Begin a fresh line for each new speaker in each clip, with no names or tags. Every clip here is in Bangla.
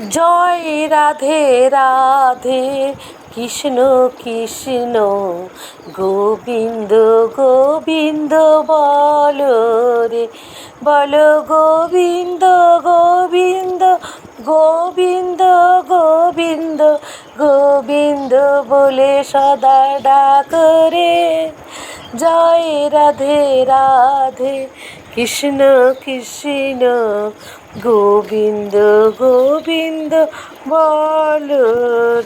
জয় রাধে রাধে, কৃষ্ণ কৃষ্ণ, গোবিন্দ গোবিন্দ, বল রে, বল গোবিন্দ গোবিন্দ গোবিন্দ গোবিন্দ গোবিন্দ বলে সদা ডাক রে। জয় রাধে রাধে, কৃষ্ণ কৃষ্ণ গোবিন্দ গোবিন্দ, বল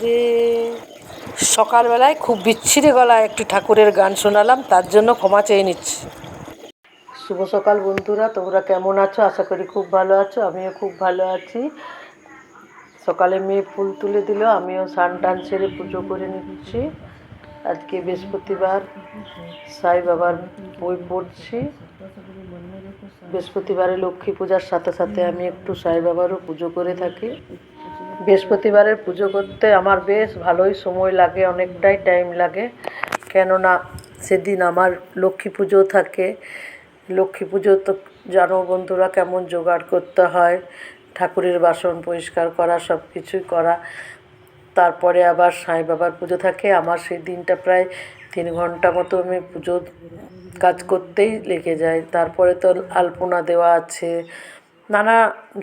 রে। সকালবেলায় খুব বিচ্ছিরি গলায় একটি ঠাকুরের গান শোনালাম, তার জন্য ক্ষমা চেয়ে নিচ্ছি। শুভ সকাল বন্ধুরা, তোমরা কেমন আছো? আশা করি খুব ভালো আছো, আমিও খুব ভালো আছি। সকালে মেয়ে ফুল তুলে দিল, আমিও সান টান সেরে পুজো করে নিচ্ছি। আজকে বৃহস্পতিবার, সাই বাবার বই পড়ছি। বৃহস্পতিবারে লক্ষ্মী পূজার সাথে সাথে আমি একটু সাই বাবারও পুজো করে থাকি। বৃহস্পতিবারের পুজো করতে আমার বেশ ভালোই সময় লাগে, অনেকটাই টাইম লাগে। কেননা সেদিন আমার লক্ষ্মী পুজো থাকে। লক্ষ্মী পুজো তো জানো বন্ধুরা কেমন জোগাড় করতে হয়। ঠাকুরের বাসন পরিষ্কার করা সব কিছুই করা। তারপরে আবার সাই বাবার পুজো থাকে। আমার সেই দিনটা প্রায় তিন ঘণ্টা মতো আমি পুজো কাজ করতেই লেগে যায়। তারপরে তো আলপনা দেওয়া আছে। নানা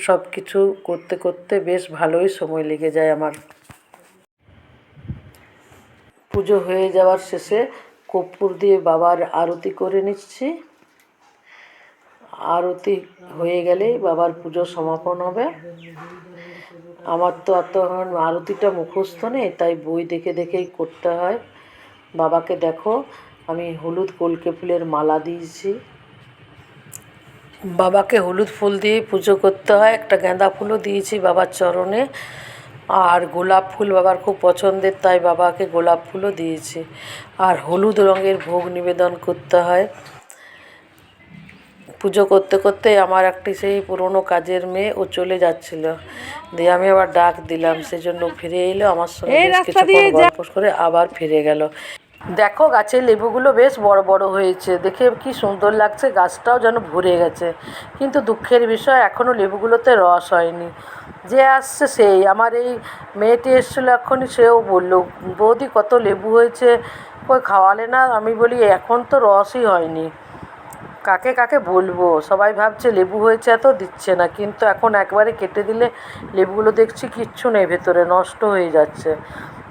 সব কিছু করতে করতে বেশ ভালোই সময় লেগে যায় আমার। পুজো হয়ে যাওয়ার শেষে কর্পূর দিয়ে বাবার আরতি করে নিচ্ছি। আরতি হয়ে গেলেই বাবার পুজো সমাপন হবে। আমার তো এখন আরতিটা মুখস্থ নেই, তাই বই দেখে দেখেই করতে হয়। বাবাকে দেখো, আমি হলুদ কলকে ফুলের মালা দিয়েছি। বাবাকে হলুদ ফুল দিয়ে পুজো করতে হয়। একটা গাঁদা ফুলও দিয়েছি বাবার চরণে। আর গোলাপ ফুল বাবার খুব পছন্দের, তাই বাবাকে গোলাপ ফুলও দিয়েছি। আর হলুদ রঙের ভোগ নিবেদন করতে হয়। পুজো করতে করতে আমার একটি সেই পুরনো কাজের মেয়ে ও চলে যাচ্ছিল। দিয়ে আমি আবার ডাক দিলাম সেজন্য ফিরে এলো আমার সঙ্গে কিছুক্ষণ গল্প করে আবার ফিরে গেল। দেখো গাছের লেবুগুলো বেশ বড় বড় হয়েছে দেখে কি সুন্দর লাগছে গাছটাও যেন ভরে গেছে। কিন্তু দুঃখের বিষয় এখনও লেবুগুলোতে রস হয়নি। যে আসছে সেই। আমার এই মেয়েটি এসেছিল এখনই সেও বলল বৌদি কত লেবু হয়েছে কই খাওয়ালে না? আমি বলি এখন তো রসই হয়নি। কাকে কাকে বলব? সবাই ভাবছে লেবু হয়েছে এত, দিচ্ছে না। কিন্তু এখন একবারে কেটে দিলে লেবুগুলো দেখছি কিচ্ছু নেই ভেতরে, নষ্ট হয়ে যাচ্ছে।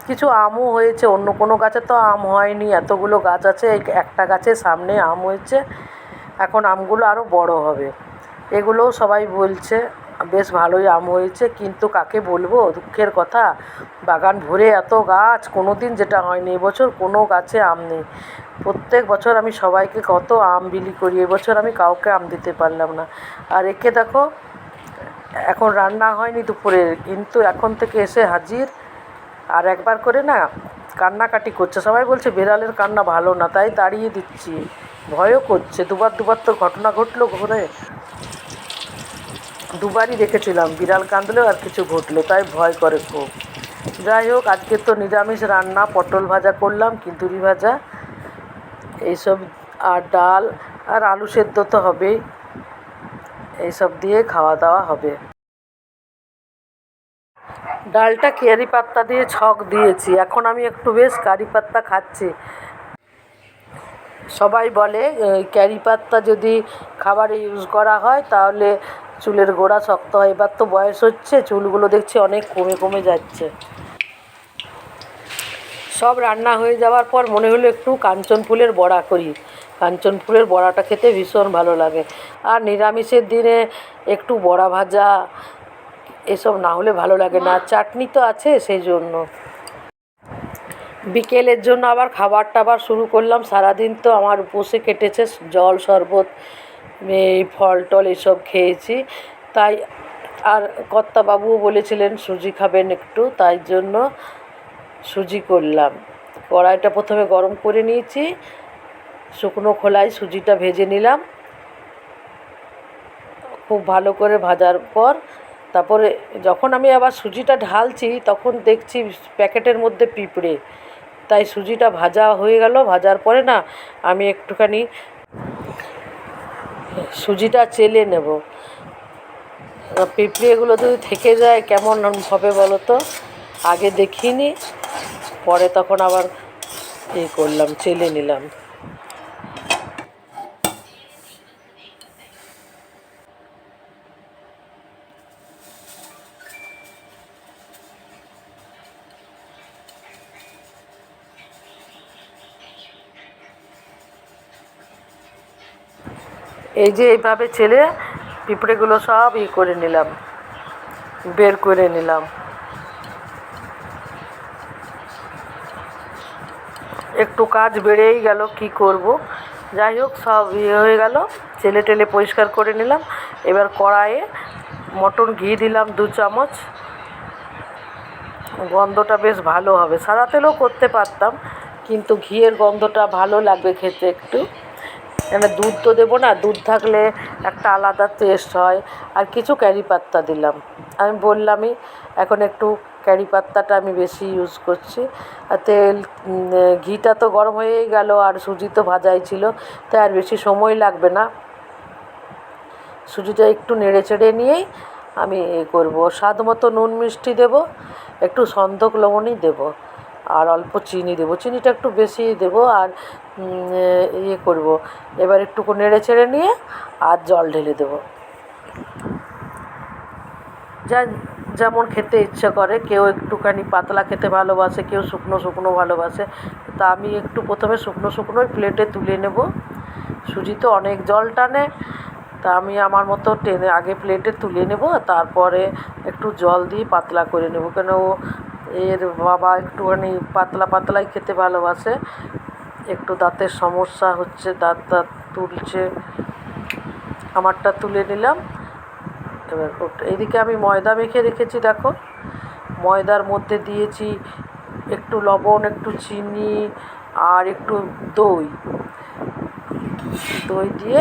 কিছু আমও হয়েছে, অন্য কোনো গাছে তো আম হয়নি। এতগুলো গাছ আছে একটা গাছের সামনে আম হয়েছে। এখন আমগুলো আরও বড় হবে। এগুলোও সবাই বলছে। বেশ ভালোই আম হয়েছে, কিন্তু কাকে বলব? দুঃখের কথা। বাগান ভরে এত গাছ কোনো দিন যেটা হয়নি। এবছর কোনো গাছে আম নেই। প্রত্যেক বছর আমি সবাইকে কত আম বিলি করি, এবছর আমি কাউকে আম দিতে পারলাম না। আর একে দেখো, এখন রান্না হয়নি দুপুরের কিন্তু এখন থেকে এসে হাজির। আর একবার করে না, কান্নাকাটি করছে। সবাই বলছে, বিড়ালের কান্না ভালো না। তাই তাড়িয়ে দিচ্ছি। ভয়ও করছে। দুবার দুবার তো ঘটনা ঘটলো ঘরে। দুবারই দেখেছিলাম। বিড়াল কাঁদলেও আর কিছু ঘটলো, তাই ভয় করে খুব। যাই হোক, আজকে তো নিরামিষ রান্না, পটল ভাজা করলাম কিন্তুরি ভাজা, এইসব আর ডাল আর আলু সেদ্ধ তো হবেই। এইসব দিয়ে খাওয়া দাওয়া হবে। ডালটা কারি পাত্তা দিয়ে ছক দিয়েছি। এখন আমি একটু বেশ কারি পাত্তা খাচ্ছি। সবাই বলে ক্যারি পাত্তা যদি খাবারে ইউজ করা হয়, তাহলে চুলের গোড়া শক্ত হয়। এবার তো বয়স হচ্ছে, চুলগুলো দেখছি অনেক কমে কমে যাচ্ছে। সব রান্না হয়ে যাওয়ার পর মনে হলো একটু কাঞ্চন ফুলের বড়া করি। কাঞ্চন ফুলের বড়াটা খেতে ভীষণ ভালো লাগে। আর নিরামিষের দিনে একটু বড়া ভাজা, এসব না হলে ভালো লাগে না। চাটনি তো আছে সেই জন্য। বিকেলের জন্য আবার খাবার টাবার শুরু করলাম। সারাদিন তো আমার উপসে কেটেছে জল শরবত। এই ফল টল এসব খেয়েছি। তাই আর কর্তাবাবুও বলেছিলেন, সুজি খাবেন একটু। তাই জন্য সুজি করলাম। কড়াইটা প্রথমে গরম করে নিয়েছি। শুকনো খোলায় সুজিটা ভেজে নিলাম। খুব ভালো করে ভাজার পর তারপরে যখন আমি আবার সুজিটা ঢালছি, তখন দেখছি প্যাকেটের মধ্যে পিঁপড়ে। তাই সুজিটা ভাজা হয়ে গেল। ভাজার পরে না, আমি একটুখানি সুজিটা চেলে নেব। পিঁপড়েগুলো যদি থেকে যায়, কেমন হবে বলো তো? আগে দেখিনি, পরে তখন আবার এ করলাম, চেলে নিলাম। এই যে এইভাবে ছেলে, পিঁপড়েগুলো সব ই করে নিলাম, বের করে নিলাম। একটু কাজ বেড়েই গেল, কি করব? যাই হোক, সব ইয়ে হয়ে গেল, ছেলে টেলে পরিষ্কার করে নিলাম। এবার কড়াইয়ে মটন ঘি দিলাম দু চামচ। গন্ধটা বেশ ভালো হবে সাদা তেলেও করতে পারতাম, কিন্তু ঘিয়ের গন্ধটা ভালো লাগবে খেতে একটু। কেন দুধ তো দেবো না, দুধ থাকলে একটা আলাদা টেস্ট হয়। আর কিছু ক্যারি পাত্তা দিলাম। আমি বললামই, এখন একটু ক্যারি পাত্তাটা আমি বেশি ইউজ করছি। আর তেল ঘিটা তো গরম হয়েই গেল, আর সুজি তো ভাজাই ছিল, তাই আর বেশি সময় লাগবে না। সুজিটা একটু নেড়ে চেড়ে নিয়েই আমি এ করব। স্বাদ মতো নুন মিষ্টি দেবো, একটু সন্দক লবণই দেবো। আর অল্প চিনি দেবো। চিনিটা একটু বেশি দেবো আর ইয়ে করব। এবার একটুকু নেড়ে চেড়ে নিয়ে আর জল ঢেলে দেবো। যা, যেমন খেতে ইচ্ছে করে, কেউ একটুখানি পাতলা খেতে ভালোবাসে, কেউ শুকনো শুকনো ভালোবাসে, তা আমি একটু প্রথমে শুকনো শুকনোই প্লেটে তুলে নেব। সুজি তো অনেক জল টানে, তা আমি আমার মতো টেনে, আগে প্লেটে তুলে নেব, তারপরে একটু জল দিয়ে পাতলা করে নেব। কেন ও এর বাবা একটুখানি পাতলা পাতলাই খেতে ভালোবাসে। একটু দাঁতের সমস্যা হচ্ছে, দাঁত দাঁত তুলছে। আমারটা তুলে নিলাম। এবার এদিকে আমি ময়দা মেখে রেখেছি, দেখো। ময়দার মধ্যে দিয়েছি একটু লবণ, একটু চিনি আর একটু দই। দই দিয়ে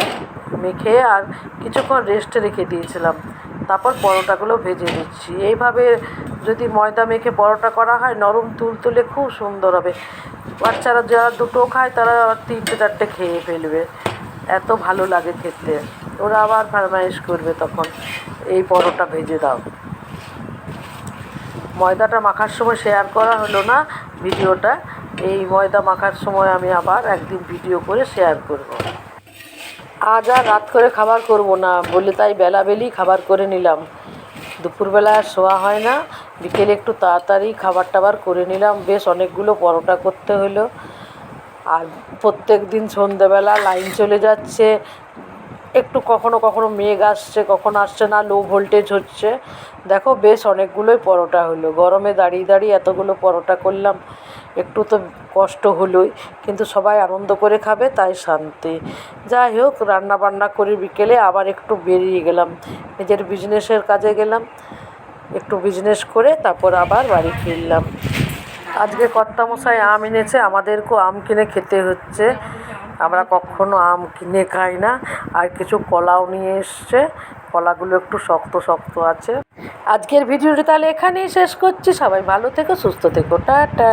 মেখে আর কিছুক্ষণ রেস্টে রেখে দিয়েছিলাম। তারপর পরোটাগুলো ভেজে নিচ্ছি। এইভাবে যদি ময়দা মেখে পরোটা করা হয়, নরম তুলতুলে খুব সুন্দর হবে। বাচ্চারা যারা দুটো খায়, তারা তিনটে, চারটে খেয়ে ফেলবে। এত ভালো লাগে খেতে। ওরা আবার ফরমাইশ করবে তখন, এই পরোটা ভেজে দাও। ময়দাটা মাখার সময় শেয়ার করা হলো না ভিডিওটা। এই ময়দা মাখার সময় আমি আবার একদিন ভিডিও করে শেয়ার করব। আজ আর রাত করে খাবার করব না, বলে তাই বেলাবেলি খাবার করে নিলাম। দুপুরবেলা আর শোয়া হয় না। বিকেলে একটু তাড়াতাড়ি খাবার টাবার করে নিলাম। বেশ অনেকগুলো পরোটা করতে হলো। আর প্রত্যেক দিন সন্ধেবেলা লাইন চলে যাচ্ছে। একটু কখনো কখনো মেঘ আসছে, কখনো আসছে না লো ভোল্টেজ হচ্ছে। দেখো, বেশ অনেকগুলোই পরোটা হলো। গরমে দাঁড়িয়ে দাঁড়িয়ে এতগুলো পরোটা করলাম, একটু তো কষ্ট হলোই। কিন্তু সবাই আনন্দ করে খাবে, তাই শান্তি। যাই হোক রান্না বান্না করে বিকেলে আবার একটু বেরিয়ে গেলাম। নিজের বিজনেসের কাজে গেলাম। একটু বিজনেস করে তারপর আবার বাড়ি ফিরলাম। আজকে কর্তামশাই আম এনেছে, আমাদেরকেও আম কিনে খেতে হচ্ছে। আমরা কখনো আম কিনে খাই না। আর কিছু কলাও নিয়ে এসছে। কলাগুলো একটু শক্ত শক্ত আছে। আজকের ভিডিওটি তাহলে এখানেই শেষ করছি। সবাই ভালো থেকো, সুস্থ থেকো। টাটা।